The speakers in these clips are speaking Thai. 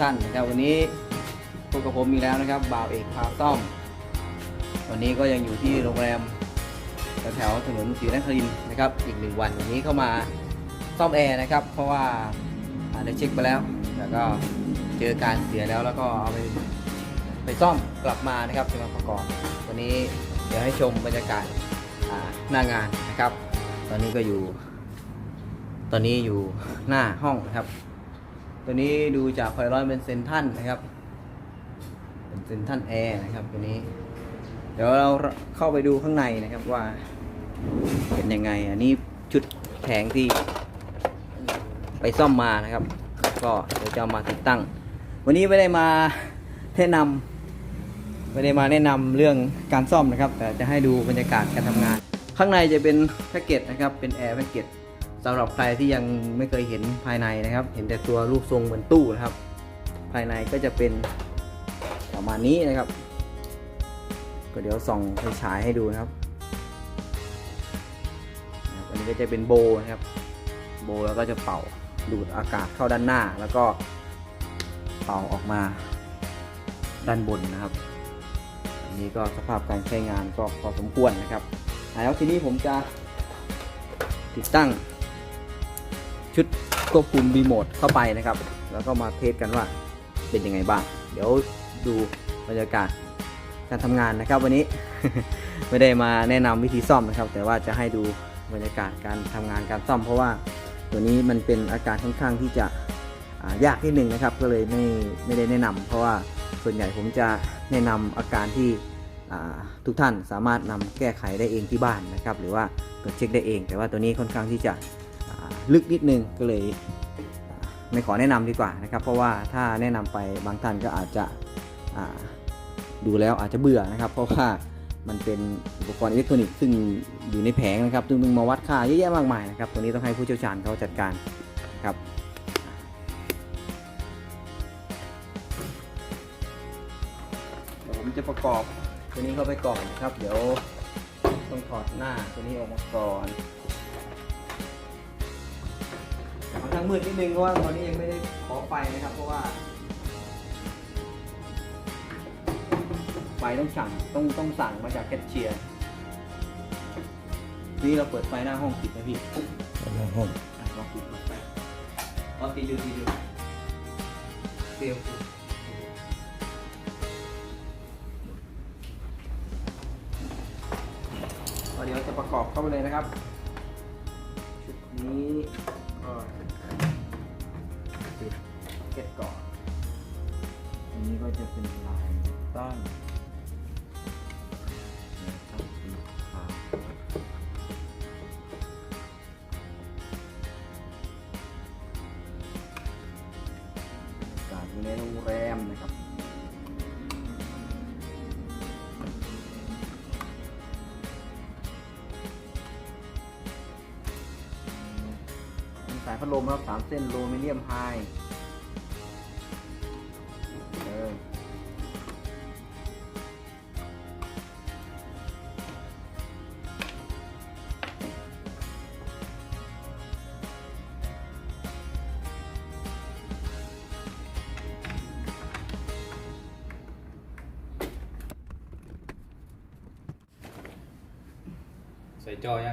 ท่านนะครับวันนี้พบกับผมอีแล้วนะครับบ่าวเอกพาซ่อม วันนี้ก็ยังอยู่ที่โรงแรมแถวถนนศรีนครินนะครับ อีกหนึ่งวันวันนี้เข้ามาซ่อมแอร์นะครับ เพราะว่าได้เช็คไปแล้ว แล้วก็เจอการเสียแล้วแล้วก็เอาไปไปซ่อมกลับมานะครับจะมาประกอบวันนี้เดี๋ยวให้ชมบรรยากาศหน้างานนะครับ ตอนนี้ก็อยู่ ตอนนี้อยู่หน้าห้องนะครับ ตัวนี้ดูจากไฟร้อนเป็นเซนทันนะครับ เป็นเซนทันแอร์นะครับตัวนี้ เดี๋ยวเราเข้าไปดูข้างในนะครับว่า เป็นยังไง อันนี้ชุดแผงที่ไปซ่อมมานะครับ ก็เดี๋ยวจะมาติดตั้ง วันนี้ไม่ได้มาแนะนำไม่ได้มาแนะนำเรื่องการซ่อมนะครับ แต่จะให้ดูบรรยากาศการทำงาน ข้างในจะเป็นแพ็กเกจนะครับ เป็นแอร์แพ็กเกจ สำหรับใครที่ยังไม่เคยเห็นภายในนะครับ เห็นแต่ตัวรูปทรงเหมือนตู้นะครับ ภายในก็จะเป็นประมาณนี้นะครับ ก็เดี๋ยวส่องไฟฉายให้ดูนะครับอันนี้ก็จะเป็นโบนะครับ โบแล้วก็จะเป่าดูดอากาศเข้าด้านหน้า แล้วก็เป่าออกมาด้านบนนะครับ อันนี้ก็สภาพการใช้งานก็พอสมควรนะครับแล้วทีนี้ผมจะติดตั้ง ชุดควบคุมรีโมทเข้าไปนะครับ แล้วก็มาเทสกันว่าเป็นยังไงบ้าง เดี๋ยวดูบรรยากาศการทำงานนะครับ วันนี้ไม่ได้มาแนะนำวิธีซ่อมนะครับ แต่ว่าจะให้ดูบรรยากาศการทำงานการซ่อม เพราะว่าตัวนี้มันเป็นอาการค่อนข้างที่จะยากนิดนึงนะครับ ก็เลยไม่ไม่ได้แนะนำเพราะว่าส่วนใหญ่ผมจะแนะนำอาการที่ทุกท่านสามารถนำแก้ไขได้เองที่บ้านนะครับ หรือว่าตรวจเช็คได้เอง แต่ว่าตัวนี้ค่อนข้างที่จะ ลึกนิดนึงก็เลยไม่ขอแนะนำดีกว่านะครับ เพราะว่าถ้าแนะนำไปบางท่านก็อาจจะดูแล้วอาจจะเบื่อนะครับ เพราะว่ามันเป็นอุปกรณ์อิเล็กทรอนิกส์ซึ่งอยู่ในแผงนะครับซึ่งต้องมาวัดค่าเยอะแยะมากมายนะครับตัวนี้ต้องให้ผู้เชี่ยวชาญเขาจัดการครับผมจะประกอบตัวนี้เข้าไปก่อนนะครับ เดี๋ยวต้องถอดหน้าตัวนี้ออกมาก่อน มืดนิดนึงเพราะว่าตอนนี้ยังไม่ได้ขอไฟนะครับ เพราะว่า ไฟต้องสั่งต้องต้องสั่งมาจากแคชเชียร์นี่เราเปิดไฟหน้าห้องติดไหมพี่หน้าห้องอะลองปิดไฟลองติดดูติดดูเตียวเดี๋ยวจะประกอบเข้าไปเลยนะครับชุดนี้ เก็ตก่อน อันนี้ก็จะเป็นลายต้นนะครับสีขาวอากาศอยู่ในโรงแรมนะครับสายพัดลมครับสามเส้นโลมิเนียมไฮ ใส่จอยั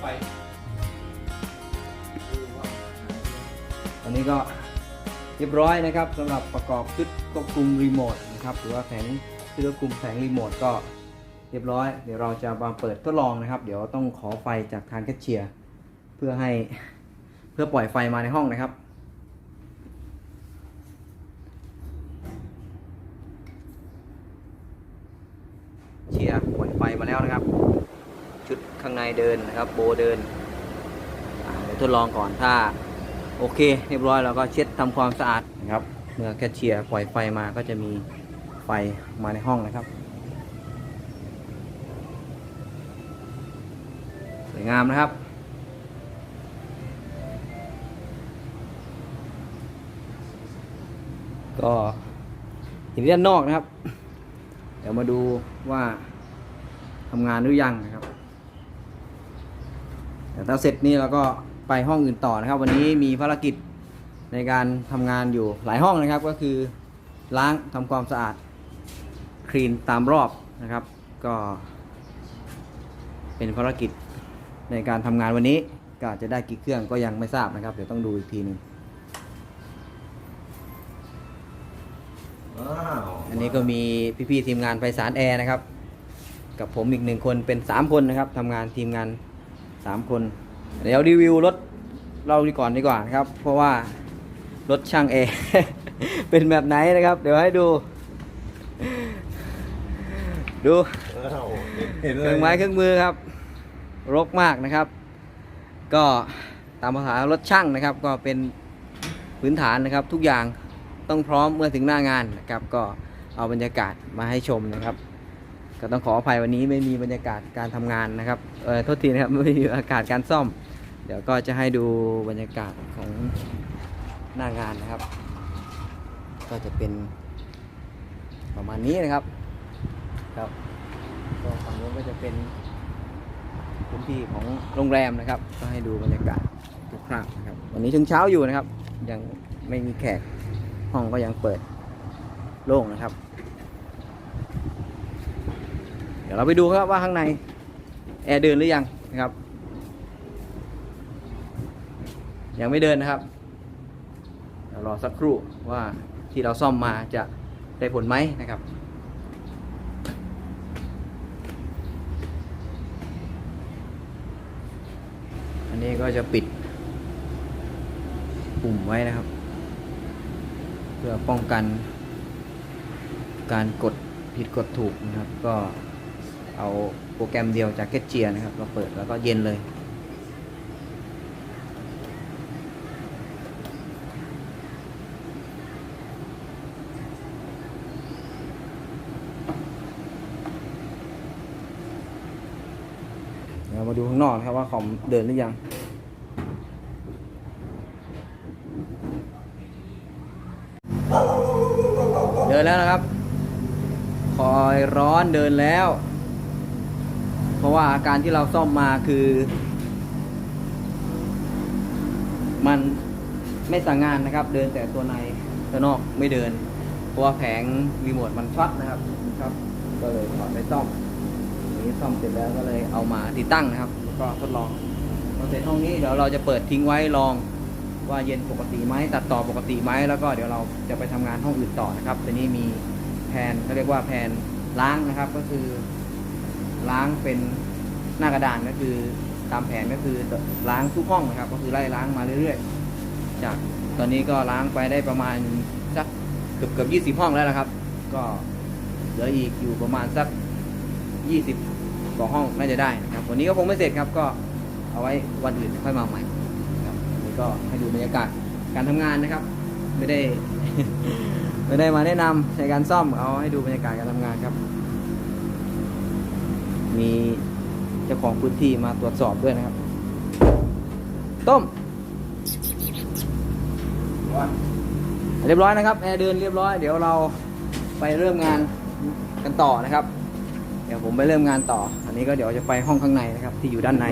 ไฟดูว่าอันนี้ก็เรียบร้อยนะครับสำหรับประกอบชุดควบคุมรีโมทนะครับหรือว่าแผงชุดควบคุมแผงรีโมทก็เรียบร้อย เดี๋ยวเราจะมาเปิดทดลองนะครับ เดี๋ยวต้องขอไฟจากทางแคชเชียร์เพื่อให้เพื่อปล่อยไฟมาในห้องนะครับ เชียร์ปล่อยไฟมาแล้วนะครับ ชุดข้างใน เดินนะครับโบเดินอ่าเดี๋ยวทดลองก่อนถ้าโอเค เรียบร้อยเราก็เช็ดทำความสะอาดนะครับเมื่อแคชเชียร์ปล่อยไฟมาก็จะมีไฟมาในห้องนะครับสวยงามนะครับก็ทีนี้ด้านนอกนะครับ เดี๋ยวมาดูว่าทำงานหรือยังนะครับ แต่ถ้าเสร็จนี่เราก็ไปห้องอื่นต่อนะครับ วันนี้มีภารกิจในการทำงานอยู่หลายห้องนะครับ ก็คือล้างทำความสะอาดคลีนตามรอบนะครับ ก็ เป็นภารกิจในการทำงานวันนี้ก็อาจจะได้กี่เครื่องก็ยังไม่ทราบนะครับ เดี๋ยวต้องดูอีกทีหนึ่งว้าวอันนี้ก็มีพี่ๆทีมงานไฟสารแอร์นะครับ กับผมอีกหนึ่งคนเป็นสามคนนะครับทำงานทีมงาน สามคน เดี๋ยวรีวิวรถเราดีก่อนดีกว่านะครับ เพราะว่ารถช่างแอร์เป็นแบบไหนนะครับ เดี๋ยวให้ดู ดูว้าวเห็นเคเลยรื่องไม้เครื่องมือครับ รกมากนะครับ ก็ตามภาษารถช่างนะครับ ก็เป็นพื้นฐานนะครับ ทุกอย่างต้องพร้อมเมื่อถึงหน้างานนะครับ ก็เอาบรรยากาศมาให้ชมนะครับ ก็ต้องขออภัยวันนี้ไม่มีบรรยากาศการทำงานนะครับเออโทษทีนะครับไม่มีอากาศการซ่อม เดี๋ยวก็จะให้ดูบรรยากาศของหน้างานนะครับ ก็จะเป็นประมาณนี้นะครับครับก็ฝั่งนู้นก็จะเป็นพื้นที่ของโรงแรมนะครับ ก็ให้ดูบรรยากาศทุกครั้งนะครับ วันนี้ถึงเช้าอยู่นะครับ ยังไม่มีแขกห้องก็ยังเปิดโล่งนะครับ เดี๋ยวเราไปดูครับว่าข้างในแอร์เดินหรือยังนะครับ ยังไม่เดินนะครับเดี๋ยวรอสักครู่ว่าที่เราซ่อมมาจะได้ผลไหมนะครับอันนี้ก็จะปิดปุ่มไว้นะครับ เพื่อป้องกันการกดผิดกดถูกนะครับก็ เอาโปรแกรมเดียวจากเก t เจียนะครับ เราเปิดแล้วก็เย็นเลยเดี๋ยวมาดูข้างนอกนะครับว่าคอมเดินหรือยังเดินแล้วนะครับ คอยร้อนเดินแล้ว เพราะว่าอาการที่เราซ่อมมาคือ มันไม่สั่งงานนะครับ เดินแต่ตัวในตัวนอกไม่เดิน เพราะว่าแผงรีโมทมันช็อตนะครับครับ ก็เลยถอดไปซ่อมนี้ซ่อมเสร็จแล้วก็เลยเอามาติดตั้งนะครับแล้วก็ทดลองพอเสร็จห้องนี้เดี๋ยวเราจะเปิดทิ้งไว้ลองว่าเย็นปกติไหมตัดต่อปกติไหมแล้วก็เดี๋ยวเราจะไปทำงานห้องอื่นต่อนะครับทีนี้มีแผนเขาเรียกว่าแผนล้างนะครับ ก็คือ ล้างเป็นหน้ากระดานก็คือตามแผนก็คือล้างทุกห้องนะครับ ก็คือไล่ล้างมาเรื่อยๆ จากตอนนี้ก็ล้างไปได้ประมาณสักเกือบเกือบยี่สิบห้องแล้วนะครับ ก็เหลืออีกอยู่ประมาณสัก20กว่าห้องน่าจะได้นะครับ วันนี้ก็คงไม่เสร็จครับ ก็เอาไว้วันอื่นค่อยมาใหม่ครับวันนี้ก็ให้ดูบรรยากาศการทำงานนะครับ ไม่ได้ ไม่ได้มาแนะนำในการซ่อมเอาให้ดูบรรยากาศการทำงานครับ มีเจ้าของพื้นที่มาตรวจสอบด้วยนะครับ ต้ม เรียบร้อยนะครับแอร์เดินเรียบร้อย เดี๋ยวเราไปเริ่มงานกันต่อนะครับ เดี๋ยวผมไปเริ่มงานต่อ อันนี้ก็เดี๋ยวจะไปห้องข้างในนะครับ ที่อยู่ด้านใน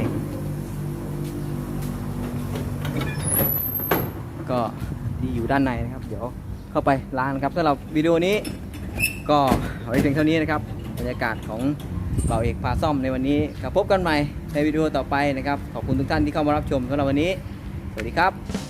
ก็ที่อยู่ด้านในนะครับ เดี๋ยวเข้าไปร้านนะครับสำหรับวิดีโอนี้ก็เอาไว้เพียงเท่านี้นะครับบรรยากาศของ เบาเอกพาซ่อมในวันนี้กับพบกันใหม่ในวิดีโอต่อไปนะครับ ขอบคุณทุกท่านที่เข้ามารับชมสำหรับวันนี้ สวัสดีครับ